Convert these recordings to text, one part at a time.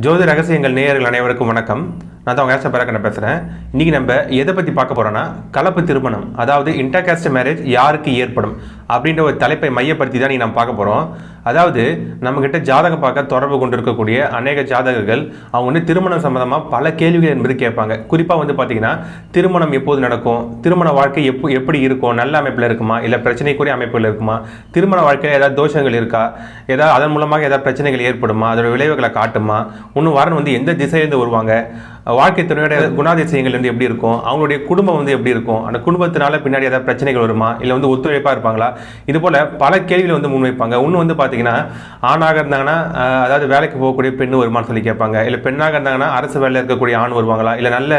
ஜோதி ரகசியங்கள் நேயர்கள் அனைவருக்கும் வணக்கம். நான் தான் உங்கள் பேரக்கண்ண பேசுகிறேன் இன்றைக்கி நம்ம எதை பற்றி பார்க்க போகிறோன்னா கலப்பு திருமணம் அதாவது இன்டர்காஸ்ட் மேரேஜ் யாருக்கு ஏற்படும்? அப்படின்ற ஒரு தலைப்பை மையப்படுத்தி தான் நீங்கள் நம்ம பார்க்க போகிறோம் அதாவது நம்மக்கிட்ட ஜாதகம் பார்க்க தொடர்பு கொண்டு இருக்கக்கூடிய அநேக ஜாதகர்கள் அவங்க வந்து திருமணம் சம்மந்தமாக பல கேள்விகள் என்பது கேட்பாங்க. குறிப்பாக வந்து பார்த்தீங்கன்னா திருமணம் எப்போது நடக்கும்? திருமண வாழ்க்கை எப்போ எப்படி இருக்கும்? நல்ல அமைப்பில் இருக்குமா? இல்லை பிரச்சனைக்குரிய அமைப்பில் இருக்குமா? திருமண வாழ்க்கையில் ஏதாவது தோஷங்கள் இருக்கா? ஏதாவது அதன் மூலமாக ஏதாவது பிரச்சனைகள் ஏற்படுமா? அதோட விளைவுகளை காட்டுமா? இன்னும் வரன் வந்து எந்த திசையிலேருந்து வருவாங்க? வாழ்க்கை துணையோட குணாதிசயங்கள் வந்து எப்படி இருக்கும்? அவங்களுடைய குடும்பம் வந்து எப்படி இருக்கும்? அந்த குடும்பத்தினால பின்னாடி ஏதாவது பிரச்சனைகள் வருமா? இல்லை வந்து ஒத்துழைப்பாக இருப்பாங்களா? இது போல் பல கேள்விகளை வந்து முன்வைப்பாங்க. இன்னும் வந்து பார்த்தீங்கன்னா ஆணாக இருந்தாங்கன்னா அதாவது வேலைக்கு போகக்கூடிய பெண் வருமானு சொல்லி கேட்பாங்க. இல்லை பெண்ணாக இருந்தாங்கன்னா அரசு வேலையில் இருக்கக்கூடிய ஆண் வருவாங்களா? இல்லை நல்ல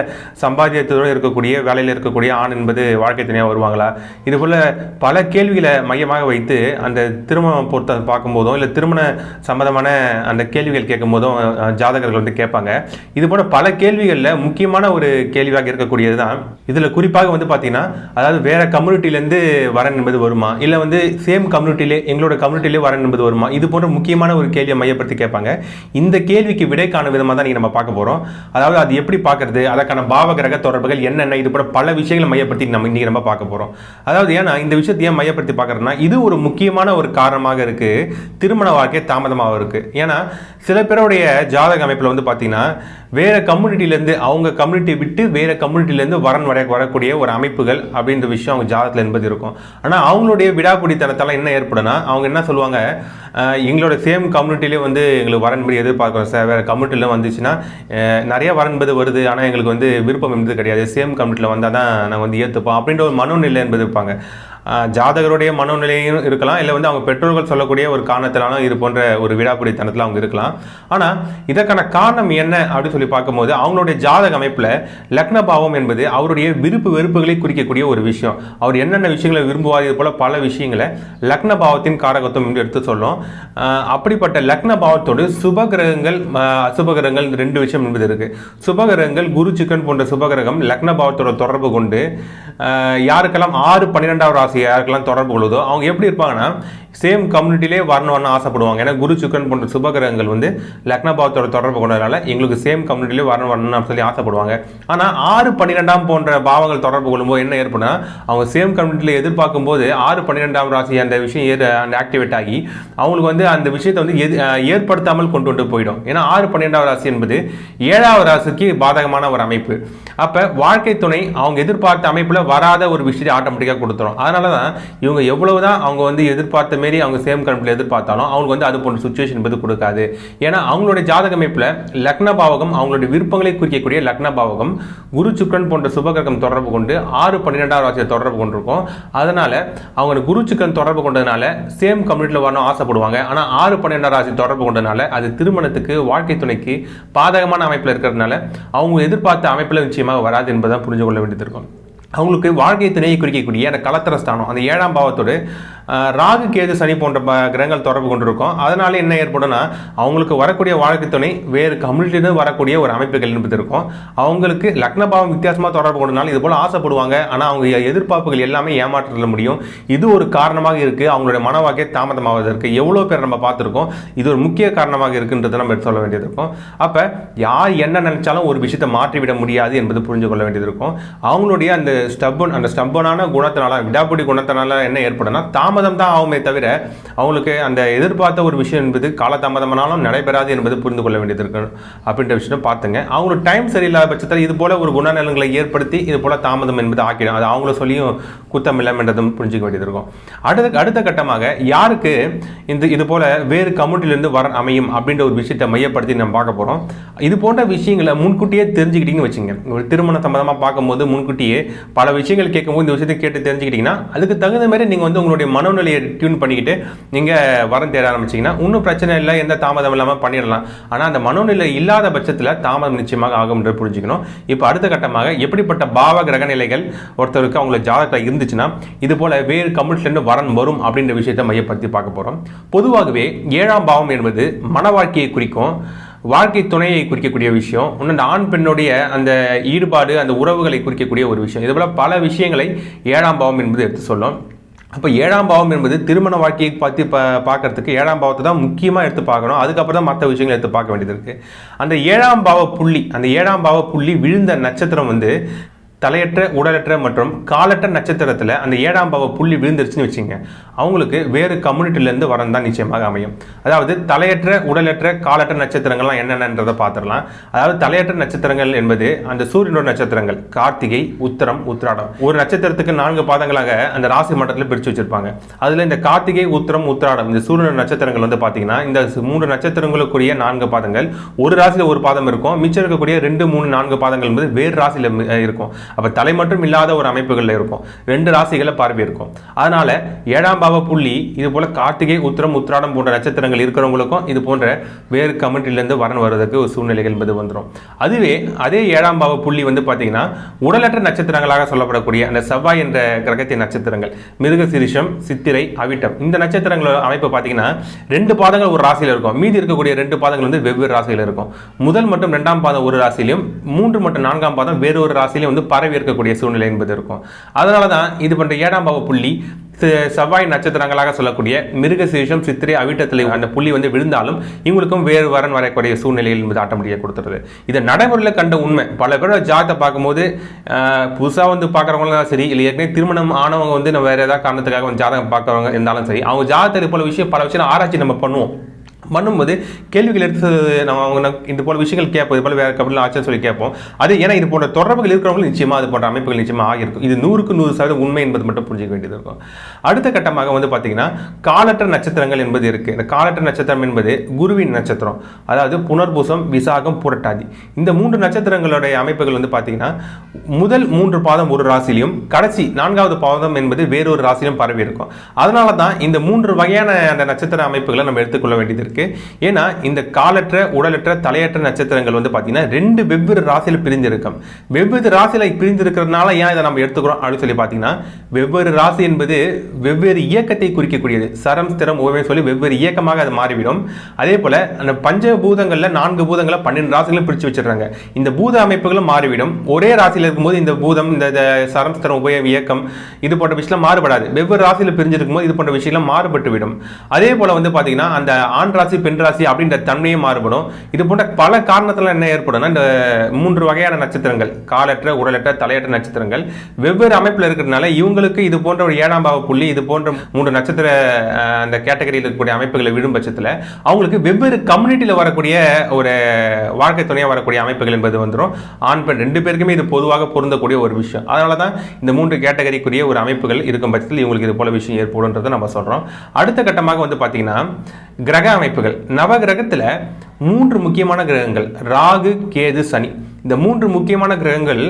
சம்பாத்தியத்தோடு இருக்கக்கூடிய வேலையில் இருக்கக்கூடிய ஆண் என்பது வாழ்க்கை துணையாக வருவாங்களா? இது போல் பல கேள்விகளை மையமாக வைத்து அந்த திருமணம் பொறுத்த பார்க்கும்போதும் இல்லை திருமண சம்மந்தமான அந்த கேள்விகள் கேட்கும்போதும் ஜாதகர்கள் வந்து கேட்பாங்க. இது போல பல கேள்விகளில் முக்கியமான ஒரு கேள்வியாக இருக்கக்கூடியது தான் இதில் குறிப்பாக வந்து பார்த்தீங்கன்னா அதாவது வேற கம்யூனிட்டிலேருந்து வரன் என்பது வருமா? இல்லை வந்து சேம் கம்யூனிட்டிலே எங்களோட கம்யூனிட்டிலே வரன் என்பது வருமா? இது போன்ற முக்கியமான ஒரு கேள்வியை மையப்படுத்தி கேட்பாங்க. இந்த கேள்விக்கு விடை காணும் விதமாக தான் நீங்கள் நம்ம பார்க்க போகிறோம் அதாவது அது எப்படி பார்க்கறது? அதற்கான பாவ கிரக தொடர்புகள் என்னென்ன? இது போல பல விஷயங்களை மையப்படுத்தி நம்ம இன்றைக்கி நம்ம பார்க்க போகிறோம் அதாவது ஏன்னா இந்த விஷயத்தை ஏன் மையப்படுத்தி பார்க்குறேன்னா இது ஒரு முக்கியமான ஒரு காரணமாக இருக்குது திருமண வாழ்க்கை தாமதமாக இருக்குது ஏன்னா சில பேருடைய ஜாதக அமைப்பில் வந்து பார்த்தீங்கன்னா வேறு கம்யூனிட்டிலேருந்து அவங்க கம்யூனிட்டி விட்டு வேறு கம்யூனிட்டிலேருந்து வரன் வர வரக்கூடிய ஒரு அமைப்புகள் அப்படின்ற விஷயம் அவங்க ஜாதகத்தில் என்பது இருக்கும். ஆனால் அவங்களுடைய விடாப்பிடித்தனத்தால் என்ன ஏற்படும்னா அவங்க என்ன சொல்லுவாங்க எங்களோட சேம் கம்யூனிட்டிலே வந்து எங்களுக்கு வரன்படி எதிர்பார்க்குறோம் சார். வேறு கம்யூனிட்டியில் வந்துச்சுன்னா நிறைய வரன்பது வருது. ஆனால் எங்களுக்கு வந்து விருப்பம் என்பது கிடையாது. சேம் கம்யூனிட்டியில் வந்தால் தான் நாங்கள் வந்து ஏற்றுப்போம் அப்படின்ற ஒரு மனோநிலை என்பது இருப்பாங்க. ஜாதகருடைய மனநிலையும் இருக்கலாம். இல்லை வந்து அவங்க பெற்றோர்கள் சொல்லக்கூடிய ஒரு காரணத்தினாலும் இது போன்ற ஒரு விடாப்பிடித்தனத்தில் அவங்க இருக்கலாம். ஆனால் இதற்கான காரணம் என்ன அப்படின்னு சொல்லி பார்க்கும்போது அவங்களுடைய ஜாதக அமைப்பில் லக்ன பாவம் என்பது அவருடைய விருப்பு வெறுப்புகளை குறிக்கக்கூடிய ஒரு விஷயம். அவர் என்னென்ன விஷயங்களை விரும்புவார் இது போல பல விஷயங்களை லக்ன பாவத்தின் காரகத்துவம் என்று எடுத்து சொல்லும் அப்படிப்பட்ட லக்ன பாவத்தோடு சுபகிரகங்கள் அசுபகிரகங்கள் ரெண்டு விஷயம் என்பது இருக்குது சுபகிரகங்கள் குரு சிக்கன் போன்ற சுபகிரகம் லக்ன பாவத்தோட தொடர்பு கொண்டு யாருக்கெல்லாம் ஆறு பன்னிரெண்டாவது ராசி யாருக்கெல்லாம் தொடர்பு கொள்வதோ அவங்க எப்படி இருப்பாங்கன்னா சேம் கம்யூனிட்டிலே வரணும்னு ஆசைப்படுவாங்க. ஏன்னா குரு சுக்கன் போன்ற சுபகிரகங்கள் வந்து லக்னபாவத்தோட தொடர்பு கொண்டதுனால எங்களுக்கு சேம் கம்யூனிட்டிலே வரணும் வரணும்னு சொல்லி ஆசைப்படுவாங்க. ஆனால் ஆறு பன்னிரெண்டாம் போன்ற பாவங்கள் தொடர்பு கொள்ளும்போது என்ன ஏற்படும்னா அவங்க சேம் கம்யூனிட்டியில் எதிர்பார்க்கும் போது ஆறு பன்னிரெண்டாம் ராசி அந்த விஷயம் ஏற அந்த ஆக்டிவேட் ஆகி அவங்களுக்கு வந்து அந்த விஷயத்தை வந்து எது ஏற்படுத்தாமல் கொண்டு வந்து போயிடும். ஏன்னா ஆறு பன்னிரெண்டாவது ராசி என்பது ஏழாவது ராசிக்கு பாதகமான ஒரு அமைப்பு. அப்போ வாழ்க்கை துணை அவங்க எதிர்பார்த்த அமைப்பில் வராத ஒரு விஷயத்தை ஆட்டோமேட்டிக்காக கொடுத்துரும். அதனால தான் இவங்க எவ்வளவு தான் அவங்க வந்து எதிர்பார்த்த மாரி அவங்க சேம் கம்பெனியில் எதிர்பார்த்தாலும் அவங்களுக்கு வந்து அது போன்ற சுச்சுவேஷன் என்பது கொடுக்காது. ஏன்னா அவங்களுடைய ஜாதக அமைப்பில் லக்ன பாவகம் அவங்களுடைய விருப்பங்களை குறிக்கக்கூடிய லக்ன பாவகம் குரு சுக்கரன் போன்ற சுபகிரகம் தொடர்பு கொண்டு ஆறு பன்னிரெண்டாவது ராசியை தொடர்பு கொண்டிருக்கும். அதனால அவங்க குரு சுக்கரன் தொடர்பு கொண்டதுனால சேம் கம்யூனிட்டியில் வரணும் ஆசைப்படுவாங்க. ஆனால் ஆறு பன்னிரெண்டாம் ராசி தொடர்பு கொண்டதுனால அது திருமணத்துக்கு வாழ்க்கை துணைக்கு பாதகமான அமைப்பில் இருக்கிறதுனால அவங்க எதிர்பார்த்த அமைப்பில் நிச்சயமாக வராது என்பதை புரிஞ்சு கொள்ள வேண்டியது இருக்கும். அவங்களுக்கு வாழ்க்கை துணையை குறிக்கக்கூடிய அந்த கலத்திர ஸ்தானம் அந்த ஏழாம் பாவத்தோடு ராகு கேது சனி போன்ற ப- கிரகங்கள் தொடர்பு கொண்டிருக்கும். அதனால என்ன ஏற்படும்னா அவங்களுக்கு வரக்கூடிய வாழ்க்கை துணை வேறு கம்யூனிட்டியிலிருந்து வரக்கூடிய ஒரு அமைப்புகள் என்பது இருக்கும் அவங்களுக்கு லக்னபாவம் வித்தியாசமாக தொடர்பு கொண்டனால இது போல் ஆசைப்படுவாங்க. ஆனால் அவங்க எதிர்பார்ப்புகள் எல்லாமே ஏமாற்றல முடியும். இது ஒரு காரணமாக இருக்குது அவங்களுடைய மனவாக்கே தாமதமாவதற்கு எவ்வளோ பேர் நம்ம பார்த்துருக்கோம். இது ஒரு முக்கிய காரணமாக இருக்குன்றதை நம்ம சொல்ல வேண்டியது இருக்கும். அப்போ யார் என்ன நினச்சாலும் ஒரு விஷயத்தை மாற்றிவிட முடியாது என்பது புரிஞ்சு கொள்ள வேண்டியது இருக்கும். அவங்களுடைய அந்த ஸ்டப்பன் அந்த ஸ்டப்பனான குணத்தினால விடாப்பிடி குணத்தினால என்ன ஏற்படும்னா தாமதம் தான் ஆகுமே தவிர அவங்களுக்கு அந்த எதிர்பார்த்த ஒரு விஷயம் என்பது காலதாமதமானாலும் நடைபெறாது என்பது புரிந்து கொள்ள வேண்டியது இருக்கு. அப்படின்ற விஷயம் பார்த்துங்க. அவங்களுக்கு டைம் சரியில்லாத பட்சத்தில் இது போல ஒரு குணநலங்களை ஏற்படுத்தி இது போல தாமதம் என்பது ஆக்கிடும். அது அவங்கள சொல்லியும் குத்தம் இல்லை என்றதும் புரிஞ்சுக்க வேண்டியது இருக்கும். அடுத்த அடுத்த கட்டமாக யாருக்கு இந்த இது போல வேறு கம்யூனிட்டிலேருந்து வர அமையும் அப்படின்ற ஒரு விஷயத்தை மையப்படுத்தி நம்ம பார்க்க போகிறோம் இது போன்ற விஷயங்களை முன்கூட்டியே தெரிஞ்சுக்கிட்டீங்கன்னு வச்சுங்க ஒரு திருமண சம்மந்தமாக பார்க்கும்போது முன்கூட்டியே பல விஷயங்கள் கேட்கும்போது இந்த விஷயத்தை கேட்டு தெரிஞ்சுக்கிட்டீங்கன்னா அதுக்கு தகுந்த மாதிரி நீங்கள் வந்து உங்களுடைய மனநிலையை டியூன் பண்ணிக்கிட்டு நீங்கள் வரம் தேட ஆரம்பிச்சிங்கன்னா இன்னும் பிரச்சனை இல்லை எந்த தாமதம் இல்லாமல் பண்ணிடலாம். ஆனால் அந்த மனோநிலை இல்லாத பட்சத்தில் தாமதம் நிச்சயமாக ஆகும் என்று புரிஞ்சுக்கணும். இப்போ அடுத்த கட்டமாக எப்படிப்பட்ட பாவ கிரக நிலைகள் ஒருத்தருக்கு அவங்கள ஜாதகத்தில் இருந்துச்சுன்னா இது போல் வேறு கம்யூனிட்டிலேருந்து வரன் வரும் அப்படின்ற விஷயத்தை மையப்படுத்தி பார்க்க போகிறோம் பொதுவாகவே ஏழாம் பாவம் என்பது மன வாழ்க்கையை குறிக்கும் வாழ்க்கை துணையை குறிக்கக்கூடிய விஷயம். இன்னும் இந்த ஆண் பெண்ணுடைய அந்த ஈடுபாடு அந்த உறவுகளை குறிக்கக்கூடிய ஒரு விஷயம். இதுபோல் பல விஷயங்களை ஏழாம் பாவம் என்பது எடுத்து சொல்லும். அப்போ ஏழாம் பாவம் என்பது திருமண வாழ்க்கையை பற்றி பா பார்க்கறதுக்கு ஏழாம் பாவத்தை தான் முக்கியமாக எடுத்து பார்க்கணும். அதுக்கப்புறம் தான் மற்ற விஷயங்களை எடுத்து பார்க்க வேண்டியது இருக்குது அந்த ஏழாம் பாவ புள்ளி அந்த ஏழாம் பாவ புள்ளி விழுந்த நட்சத்திரம் வந்து தலையற்ற உடலற்ற மற்றும் காலற்ற நட்சத்திரத்தில் அந்த ஏழாம் பாவ புள்ளி விழுந்துருச்சுன்னு வச்சுங்க. அவங்களுக்கு வேறு கம்யூனிட்டிலேருந்து வரன் தான் நிச்சயமாக அமையும். அதாவது தலையற்ற உடலற்ற காலற்ற நட்சத்திரங்கள்லாம் என்னென்னன்றதை பார்த்துடலாம். அதாவது தலையற்ற நட்சத்திரங்கள் என்பது அந்த சூரியனோட நட்சத்திரங்கள். கார்த்திகை உத்தரம் உத்திராடம். ஒரு நட்சத்திரத்துக்கு நான்கு பாதங்களாக அந்த ராசி மட்டத்தில் பிரித்து வச்சிருப்பாங்க. அதில் இந்த கார்த்திகை உத்திரம் உத்திராடம் இந்த சூரியனோட நட்சத்திரங்கள் வந்து பார்த்தீங்கன்னா இந்த மூன்று நட்சத்திரங்களுக்குரிய நான்கு பாதங்கள். ஒரு ராசியில் ஒரு பாதம் இருக்கும். மிச்சம் இருக்கக்கூடிய ரெண்டு மூணு நான்கு பாதங்கள் என்பது வேறு ராசியில் இருக்கும். அப்போ தலை மட்டும் இல்லாத ஒரு அமைப்புகளில் இருக்கும் ரெண்டு ராசிகளை பார்வை இருக்கும் அதனால ஏழாம் பாவ புள்ளி இது போல கார்த்திகை உத்திரம் உத்திராடம் போன்ற நட்சத்திரங்கள் இருக்கிறவங்களுக்கும் இது போன்ற வேறு கமெண்ட்லேருந்து வரன் வருவதற்கு ஒரு சூழ்நிலைகள் என்பது வந்துடும் அதுவே அதே ஏழாம் பாவ புள்ளி வந்து பார்த்தீங்கன்னா உடலற்ற நட்சத்திரங்களாக சொல்லப்படக்கூடிய அந்த செவ்வாய் என்ற கிரகத்தின் நட்சத்திரங்கள். மிருக சிரிஷம் சித்திரை அவிட்டம். இந்த நட்சத்திரங்கள் அமைப்பு பார்த்தீங்கன்னா ரெண்டு பாதங்கள் ஒரு ராசியில் இருக்கும். மீதி இருக்கக்கூடிய ரெண்டு பாதங்கள் வந்து வெவ்வேறு ராசியில் இருக்கும். முதல் மற்றும் ரெண்டாம் பாதம் ஒரு ராசியிலும் மூன்று மற்றும் நான்காம் பாதம் வேறு ஒரு ராசியிலும் வந்து பரவி இருக்கக்கூடிய சூழ்நிலை என்பது இருக்கும். அதனால தான் இது போன்ற ஏழாம் பாவ புள்ளி செவ்வாய் நட்சத்திரங்களாக சொல்லக்கூடிய மிருக சீஷம் சித்திரை அவிட்டத்தில் அந்த புள்ளி வந்து விழுந்தாலும் இவங்களுக்கும் வேறு வரன் வரக்கூடிய சூழ்நிலையில் என்பது ஆட்டோமேட்டிக்காக கொடுத்துருது. இதை நடைமுறையில் கண்ட உண்மை. பல பேர் ஜாதத்தை பார்க்கும்போது புதுசாக வந்து பார்க்குறவங்களாம் சரி இல்லை ஏற்கனவே திருமணம் ஆனவங்க வந்து நம்ம வேறு ஏதாவது காரணத்துக்காக வந்து ஜாதகம் பார்க்குறவங்க இருந்தாலும் சரி அவங்க ஜாதகத்தில் பல விஷயம் பல விஷயம் ஆராய்ச்சி நம்ம பண்ணுவோம். பண்ணும்போது கேள்விகள் எடுத்து நம்ம அவங்க இது போல விஷயங்கள் கேட்போம் இது போல வேற கப்பலில் ஆச்சுன்னு சொல்லி கேட்போம். அது ஏன்னா இது போன்ற தொடர்புகள் இருக்கிறவங்களும் நிச்சயமாக அது போன்ற அமைப்புகள் நிச்சயமாக ஆகியிருக்கும். இது நூறுக்கு நூறு சதவீதம் உண்மை என்பது மட்டும் புரிஞ்சிக்க வேண்டியது இருக்கும். அடுத்த கட்டமாக வந்து பார்த்தீங்கன்னா காலற்ற நட்சத்திரங்கள் என்பது இருக்குது இந்த காலற்ற நட்சத்திரம் என்பது குருவின் நட்சத்திரம். அதாவது புனர்பூசம் விசாகம் புரட்டாதி. இந்த மூன்று நட்சத்திரங்களுடைய அமைப்புகள் வந்து பார்த்தீங்கன்னா முதல் மூன்று பாதம் ஒரு ராசிலையும் கடைசி நான்காவது பாதம் என்பது வேறொரு ராசியிலும் பரவி இருக்கும். அதனால தான் இந்த மூன்று வகையான அந்த நட்சத்திர அமைப்புகளை நம்ம எடுத்துக்கொள்ள வேண்டியது இருக்கு. ஏன்னா இந்த காலற்ற உடலற்ற தலையற்ற நட்சத்திரங்கள் வந்து பார்த்தீங்கன்னா ரெண்டு வெவ்வேறு ராசியில் பிரிந்திருக்கும். வெவ்வேறு ராசியில் பிரிந்திருக்கிறதுனால ஏன் இதை நம்ம எடுத்துக்கிறோம் அப்படின்னு சொல்லி பார்த்தீங்கன்னா வெவ்வேறு ராசி என்பது வெவ்வேறு இயக்கத்தை குறிக்கக்கூடியது. சரம் ஸ்திரம் ஓவியம் சொல்லி வெவ்வேறு இயக்கமாக அது மாறிவிடும். அதே போல அந்த பஞ்ச பூதங்களில் நான்கு பூதங்களை பன்னெண்டு ராசிகளும் பிரித்து வச்சிடுறாங்க. இந்த பூத அமைப்புகளும் மாறிவிடும். ஒரே ராசியில் இருக்கும்போது இந்த பூதம் இந்த சரம் ஸ்திரம் உபய இயக்கம் இது போன்ற விஷயம் மாறுபடாது. வெவ்வேறு ராசியில் பிரிஞ்சிருக்கும் போது இது போன்ற விஷயம் மாறுபட்டு விடும் அதே போல வந்து பார்த்தீங்கன்னா அந்த ஆண் ராசி பெண் ராசி அப்படின்ற தன்மையும் மாறுபடும். இது போன்ற பல காரணத்தில் என்ன ஏற்படும்னா இந்த மூன்று வகையான நட்சத்திரங்கள் காலற்ற உடலற்ற தலையற்ற நட்சத்திரங்கள் வெவ்வேறு அமைப்பில் இருக்கிறதுனால இவங்களுக்கு இது போன்ற ஒரு ஏழாம் பாவ புள்ளி இது போன்ற மூன்று நட்சத்திர அந்த கேட்டகரியில் இருக்கக்கூடிய அமைப்புகளை விழும் பட்சத்தில் அவங்களுக்கு வெவ்வேறு கம்யூனிட்டியில் வரக்கூடிய ஒரு வாழ்க்கை துணையாக வரக்கூடிய அமைப்புகள் என்பது வந்துடும் ஆண் பெண் ரெண்டு பேருக்குமே இது பொதுவாக பொருந்தக்கூடிய ஒரு விஷயம். அதனால தான் இந்த மூன்று கேட்டகரிக்குரிய ஒரு அமைப்புகள் இருக்கும் பட்சத்தில் இவங்களுக்கு இது போல விஷயம் ஏற்படும்ன்றதை நம்ம சொல்கிறோம் அடுத்த கட்டமாக வந்து பார்த்தீங்கன்னா கிரக அமைப்பு. அமைப்புகள். நவ கிரகத்தில் மூன்று முக்கியமான கிரகங்கள். ராகு கேது சனி. இந்த மூன்று முக்கியமான கிரகங்கள்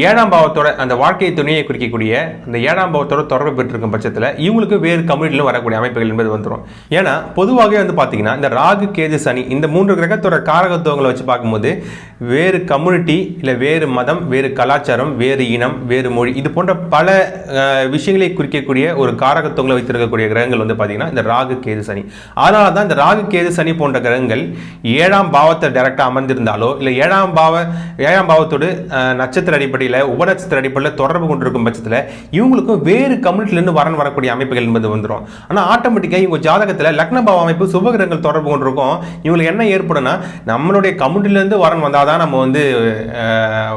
ஏழாம் பாவத்தோட அந்த வாழ்க்கை துணையை குறிக்கக்கூடிய அந்த ஏழாம் பாவத்தோட தொடர்பு பெற்றிருக்கும் பட்சத்தில் இவங்களுக்கு வேறு கம்யூனிட்டிலும் வரக்கூடிய அமைப்புகள் என்பது வந்துடும் ஏன்னா பொதுவாகவே வந்து பார்த்தீங்கன்னா இந்த ராகு கேது சனி இந்த மூன்று கிரகத்தோட காரகத்துவங்களை வச்சு பார்க்கும்போது வேறு கம்யூனிட்டி இல்லை வேறு மதம் வேறு கலாச்சாரம் வேறு இனம் வேறு மொழி இது போன்ற பல விஷயங்களை குறிக்கக்கூடிய ஒரு காரகத்துவங்களை வைத்திருக்கக்கூடிய கிரகங்கள் வந்து பார்த்தீங்கன்னா இந்த ராகு கேது சனி. அதனால தான் இந்த ராகு கேது சனி போன்ற கிரகங்கள் ஏழாம் பாவத்தை டைரெக்டாக அமர்ந்திருந்தாலோ இல்லை ஏழாம் பாவ ஏழாம் பாவத்தோடு நட்சத்திர அடிப்படையில் உபநட்சத்திர அடிப்படையில் தொடர்பு கொண்டிருக்கும் பட்சத்தில் இவங்களுக்கும் வேறு கம்யூனிட்டிலேருந்து வரன் வரக்கூடிய அமைப்புகள் என்பது வந்துடும் ஆனால் ஆட்டோமேட்டிக்காக இவங்க ஜாதகத்தில் லக்னபாவ அமைப்பு சுபகிரகங்கள் தொடர்பு கொண்டிருக்கும். இவங்களுக்கு என்ன ஏற்படும்னா நம்மளுடைய கம்யூனிட்டிலேருந்து வரன் வந்தால் தான் நம்ம வந்து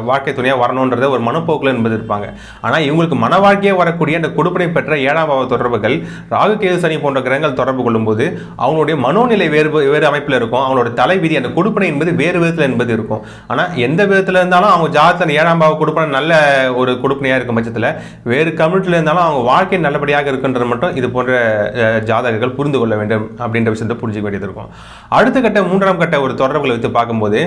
வாழ்க்கை துணையாக வரணுன்றத ஒரு மனப்போக்கில் என்பது இருப்பாங்க. ஆனால் இவங்களுக்கு மன வாழ்க்கையே வரக்கூடிய அந்த கொடுப்பனை பெற்ற ஏழாம் பாவ தொடர்புகள் ராகு கேது சனி போன்ற கிரகங்கள் தொடர்பு கொள்ளும்போது அவங்களுடைய மனோநிலை வேறு வேறு அமைப்பில் இருக்கும். அவங்களோட தலைவிதி அந்த கொடுப்பனை என்பது வேறு விதத்தில் என்பது இருக்கும். ஆனால் எந்த விதத்தில் இருந்தாலும் அவங்க ஜாதகத்தில் ஏழாம் பாவ கொடுப்பன நல்ல ஒரு கொடுப்பனையாக இருக்கும் பட்சத்தில் வேறு கம்யூனிட்டியில் இருந்தாலும் அவங்க வாழ்க்கை நல்லபடியாக இருக்குன்றது மட்டும் இது போன்ற ஜாதகர்கள் புரிந்து கொள்ள வேண்டும் அப்படின்ற விஷயத்தை புரிஞ்சுக்க வேண்டியது இருக்கும். அடுத்த கட்ட மூன்றாம் கட்ட ஒரு தொடர்புகளை வைத்து பார்க்கும்போது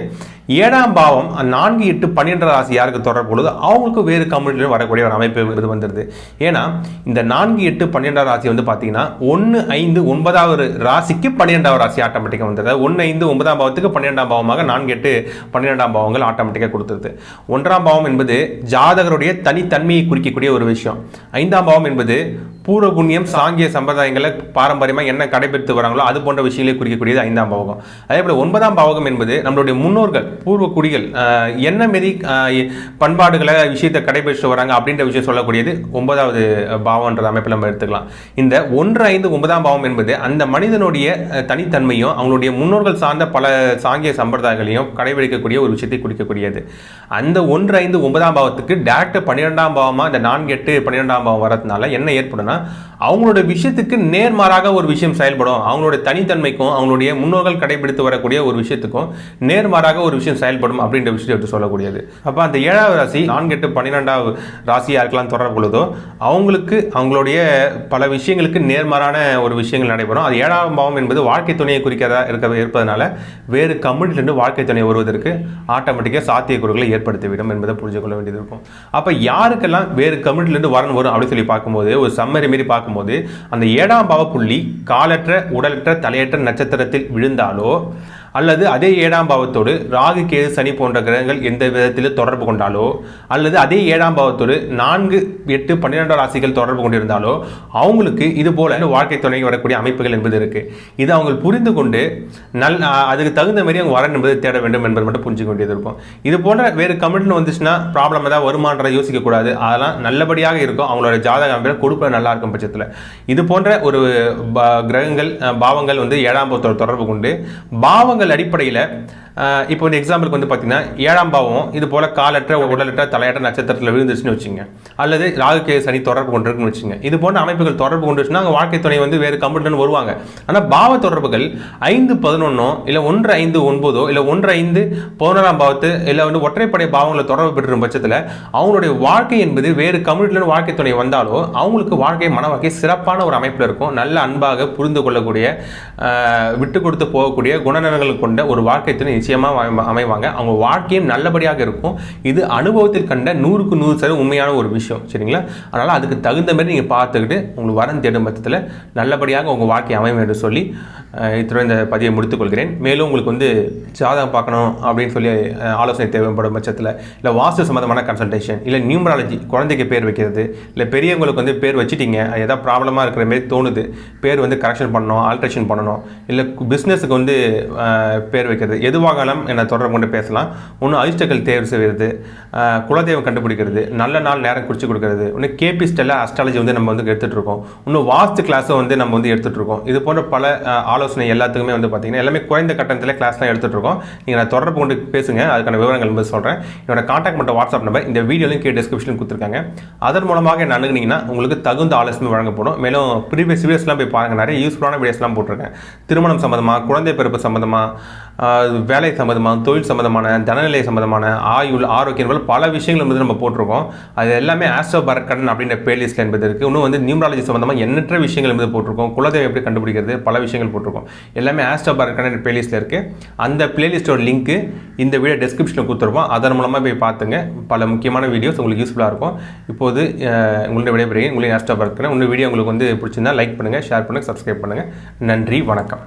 ஏழாம் பாவம் நான்கு எட்டு பன்னிரெண்டு ராசி யாருக்கு தொடர்பு பொழுது அவங்களுக்கு வேறு கம்யூனிட்டியில் வரக்கூடிய ஒரு அமைப்பு இது வந்துடுது ஏன்னா இந்த நான்கு எட்டு பன்னிரெண்டாம் ராசி வந்து பார்த்தீங்கன்னா ஒன்று ஐந்து ஒன்பதாவது ராசிக்கு பன்னிரெண்டாவது ராசி ஆட்டோமேட்டிக்காக வந்துடுது ஒன்று ஐந்து ஒன்பதாம் பாவத்துக்கு பன்னிரெண்டாம் பாவமாக நான்கு எட்டு பன்னிரெண்டாம் பாவங்கள் ஆட்டோமேட்டிக்காக கொடுத்துருது ஒன்றாம் பாவம் என்பது ஜாதகருடைய தனித்தன்மையை குறிக்கக்கூடிய ஒரு விஷயம். ஐந்தாம் பாவம் என்பது பூர்வ புண்ணியம் சாங்கிய சம்பிரதாயங்களை பாரம்பரியமாக என்ன கடைபிடித்து வராங்களோ அது போன்ற விஷயங்களை குறிக்கக்கூடியது ஐந்தாம் பாவகம். அதே போல் ஒன்பதாம் பாவகம் என்பது நம்மளுடைய முன்னோர்கள் பூர்வ குடிகள் என்ன மாரி பண்பாடுகளை விஷயத்தை கடைபிடிச்சு வராங்க அப்படின்ற விஷயம் சொல்லக்கூடியது ஒன்பதாவது பாவம்ன்ற அமைப்பில் நம்ம எடுத்துக்கலாம். இந்த ஒன்று ஐந்து ஒன்பதாம் பாவம் என்பது அந்த மனிதனுடைய தனித்தன்மையும் அவங்களுடைய முன்னோர்கள் சார்ந்த பல சாங்கிய சம்பிரதாயங்களையும் கடைபிடிக்கக்கூடிய ஒரு விஷயத்தை குறிக்கக்கூடிய குறிக்கக்கூடியது அந்த ஒன்று ஐந்து ஒன்பதாம் பாவத்துக்கு டேரக்ட் பன்னிரெண்டாம் பாவமாக இந்த நான்கு எட்டு பன்னிரெண்டாம் பாவம் வரதுனால என்ன ஏற்படும்னா அவங்களோட விஷயத்துக்கு நேர்மாறாக ஒரு விஷயம் செயல்படும். அவங்களோட தனித்தன்மைக்கும் அவங்களுடைய முன்னோர்கள் கடைபிடித்து வரக்கூடிய ஒரு விஷயத்துக்கும் நேர்மாறாக ஒரு விஷயம் செயல்படும் அப்படின்ற விஷயத்தை சொல்லக்கூடியது. அப்போ அந்த ஏழாவது ராசி நான்கு எட்டு பன்னிரெண்டாவது ராசி இருக்கலாம் தொடர்பு பொழுதோ அவங்களுக்கு அவங்களுடைய பல விஷயங்களுக்கு நேர்மாறான ஒரு விஷயங்கள் நடைபெறும். அது ஏழாம் பாவம் என்பது வாழ்க்கை துணையை குறிக்கிறதா இருக்க இருப்பதனால வேறு கம்யூனிட்டிலிருந்து வாழ்க்கை துணை வருவதற்கு ஆட்டோமேட்டிக்காக சாத்தியக்கூறுகளை ஏற்படுத்திவிடும் என்பதை புரிஞ்சு கொள்ள வேண்டியது இருக்கும். அப்போ யாருக்கெல்லாம் வேறு கம்யூனிட்டிலேருந்து வரணும் வரும் அப்படின்னு சொல்லி பார்க்கும்போது ஒரு சம்மரி மாரி பார்க்கும்போது அந்த ஏழாம் பாவ புள்ளி காலற்ற உடலற்ற தலையற்ற நட்சத்திரத்தில் விழுந்தாலோ அல்லது அதே ஏழாம் பாவத்தோடு ராகு கேது சனி போன்ற கிரகங்கள் எந்த விதத்தில் தொடர்பு கொண்டாலோ அல்லது அதே ஏழாம் பாவத்தோடு நான்கு எட்டு பன்னிரெண்டாம் ராசிகள் தொடர்பு கொண்டிருந்தாலோ அவங்களுக்கு இது போல வாழ்க்கை துணை வரக்கூடிய அமைப்புகள் என்பது இருக்கு. இது அவங்க புரிந்து கொண்டு நல் அதுக்கு தகுந்த மாதிரி அவங்க வரன் என்பதை தேட வேண்டும் என்பது மட்டும் புரிஞ்சு கொண்டே இருக்கும். இது போன்ற வேறு கமிட்மெண்ட் வந்துச்சுன்னா ப்ராப்ளம் ஏதாவது வருமானதை யோசிக்க கூடாது. அதெல்லாம் நல்லபடியாக இருக்கும். அவங்களோட ஜாதக அமைப்பில் கொடுப்ப நல்லா இருக்கும் பட்சத்தில். இது போன்ற ஒரு ப- கிரகங்கள் பாவங்கள் வந்து ஏழாம் பாவத்தோட தொடர்பு கொண்டு பாவங்கள் அடிப்படையில் இப்போ இந்த எக்ஸாம்பிளுக்கு வந்து பார்த்தீங்கன்னா ஏழாம் பாவம் இது போல காலற்ற உடலற்ற தலையற்ற நட்சத்திரத்தில் விழுந்துச்சுன்னு வச்சுங்க அல்லது ராகுகே சனி தொடர்பு கொண்டிருக்குன்னு வச்சுங்க இது போன்ற அமைப்புகள் தொடர்பு கொண்டுச்சுன்னா அவங்க வாழ்க்கை துணை வந்து வேறு கம்ப்யூட்டர்னு வருவாங்க. ஆனால் பாவ தொடர்புகள் ஐந்து பதினொன்னோ இல்லை ஒன்று ஐந்து ஒன்பதோ இல்லை ஒன்று ஐந்து பதினொன்றாம் பாவத்து இல்லை வந்து ஒற்றைப்படை பாவங்களை தொடர்பு பெற்றிருக்கும் பட்சத்தில் அவங்களுடைய வாழ்க்கை என்பது வேறு கம்யூனிட்டிலேருந்து வாழ்க்கை துணை வந்தாலோ அவங்களுக்கு வாழ்க்கை மனவாழ்க்கை சிறப்பான ஒரு அமைப்பில் இருக்கும். நல்ல அன்பாக புரிந்து கொள்ளக்கூடிய விட்டு கொடுத்து போகக்கூடிய குணநலங்கள் கொண்ட ஒரு வாழ்க்கை துணை நிச்சயமாக அமைவாங்க. அவங்க வாழ்க்கையும் நல்லபடியாக இருக்கும். இது அனுபவத்தில் கண்ட நூறுக்கு நூறு சதவீதம் உண்மையான ஒரு விஷயம். சரிங்களா? அதனால் அதுக்கு தகுந்த மாதிரி நீங்கள் பார்த்துக்கிட்டு உங்களுக்கு வரன் தேடும் பட்சத்தில் நல்லபடியாக உங்கள் வாழ்க்கை அமையும் என்று சொல்லி இத்துடன் இந்த பதிவை முடித்துக்கொள்கிறேன் மேலும் உங்களுக்கு வந்து ஜாதகம் பார்க்கணும் அப்படின்னு சொல்லி ஆலோசனை தேவைப்படும் பட்சத்தில் இல்லை வாஸ்து சம்மந்தமான கன்சல்டேஷன் இல்லை நியூமராலஜி குழந்தைக்கு பேர் வைக்கிறது இல்லை பெரியவங்களுக்கு வந்து பேர் வச்சுட்டிங்க. அது ஏதாவது ப்ராப்ளமாக இருக்கிற மாதிரி தோணுது. பேர் வந்து கரெக்ஷன் பண்ணணும் ஆல்ட்ரேஷன் பண்ணணும். இல்லை பிஸ்னஸுக்கு வந்து பேர் வைக்கிறது. எதுவாகலாம் என்னை தொடர்பு கொண்டு பேசலாம். ஒன்று அதிர்ஷ்டங்கள் தேர்வு செய்வது குலதெய்வம் கண்டுபிடிக்கிறது. நல்ல நாள் நேரம் குறித்து கொடுக்கறது. இன்னும் கேபி ஸ்டெல்ல அஸ்ட்ராலஜி வந்து நம்ம வந்து எடுத்துகிட்டு இருக்கோம். இன்னும் வாஸ்து கிளாஸும் வந்து நம்ம வந்து எடுத்துகிட்டு இருக்கோம். இது போன்ற பல ஆலோசனை எல்லாத்துக்குமே வந்து பார்த்திங்கன்னா எல்லாமே குறைந்த கட்டணத்தில் கிளாஸ்லாம் எடுத்துகிட்டு இருக்கோம். நீங்கள் நான் தொடர்பு கொண்டு பேசுங்க. அதுக்கான விவரங்கள் வந்து சொல்கிறேன் என்னோட காண்டாக்ட் மட்டும் வாட்ஸ்அப் நம்பர் இந்த வீடியோலையும் கே டிஸ்கிரிப்ஷனில் கொடுத்துருக்காங்க. அதன் மூலமாக என்ன அணுகுனீங்கன்னா உங்களுக்கு தகுந்த ஆலோசனை வழங்கப்படும். மேலும் ப்ரீவியஸ் வீடியோஸ்லாம் போய் பாருங்கள் நிறைய யூஸ்ஃபுல்லான வீடியோஸ்லாம் போட்டிருக்கேன். திருமணம் சம்மந்தமாக குழந்தை பிறப்பு சம்மந்தமாக வேலை சம்மந்தமான தொழில் சம்மந்தமான தனநிலை சம்மந்தமான ஆயுள் ஆரோக்கியம் பல விஷயங்கள் வந்து நம்ம போட்டிருக்கோம். அது எல்லாமே ஆஸ்ட்ரோ பரக்கடன் அப்படின்ற பிளேலிஸ்ட் என்பது இருக்குது இன்னும் வந்து நியூமராலஜி சம்மந்தமாக எண்ணற்ற விஷயங்கள் என்பது போட்டிருக்கோம். குலதெய்வம் எப்படி கண்டுபிடிக்கிறது? பல விஷயங்கள் போட்டிருக்கோம். எல்லாமே ஆஸ்ட்ரோ பரக்கடன் பிளேலிஸ்ட்டில் இருக்குது அந்த பிளேலிஸ்ட்டோட லிங்க்கு இந்த வீடியோ டெஸ்கிரிப்ஷனில் கொடுத்துருப்போம். அதன் மூலமாக போய் பார்த்துங்க பல முக்கியமான வீடியோஸ் உங்களுக்கு யூஸ்ஃபுல்லாக இருக்கும். இப்போது உங்களுடைய விடைபெறுகிறேன். உங்களை ஆஸ்ட்ரோ பரக்கடன் உங்கள் வீடியோ உங்களுக்கு வந்து பிடிச்சிருந்தா லைக் பண்ணுங்கள் ஷேர் பண்ணுங்கள் சப்ஸ்கிரைப் பண்ணுங்கள் நன்றி வணக்கம்.